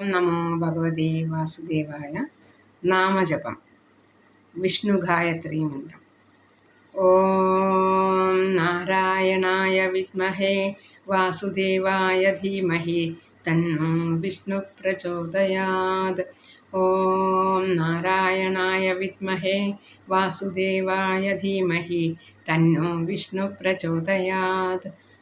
नमो भगवते वासुदेवाय। नामजपं विष्णुगायत्रीमन्त्रम् ॐ नारायणाय विद्महे वासुदेवाय धीमहि तन्नो विष्णुप्रचोदयात् ॐ नारायणाय विद्महे वासुदेवाय धीमहि तन्नो विष्णुप्रचोदयात्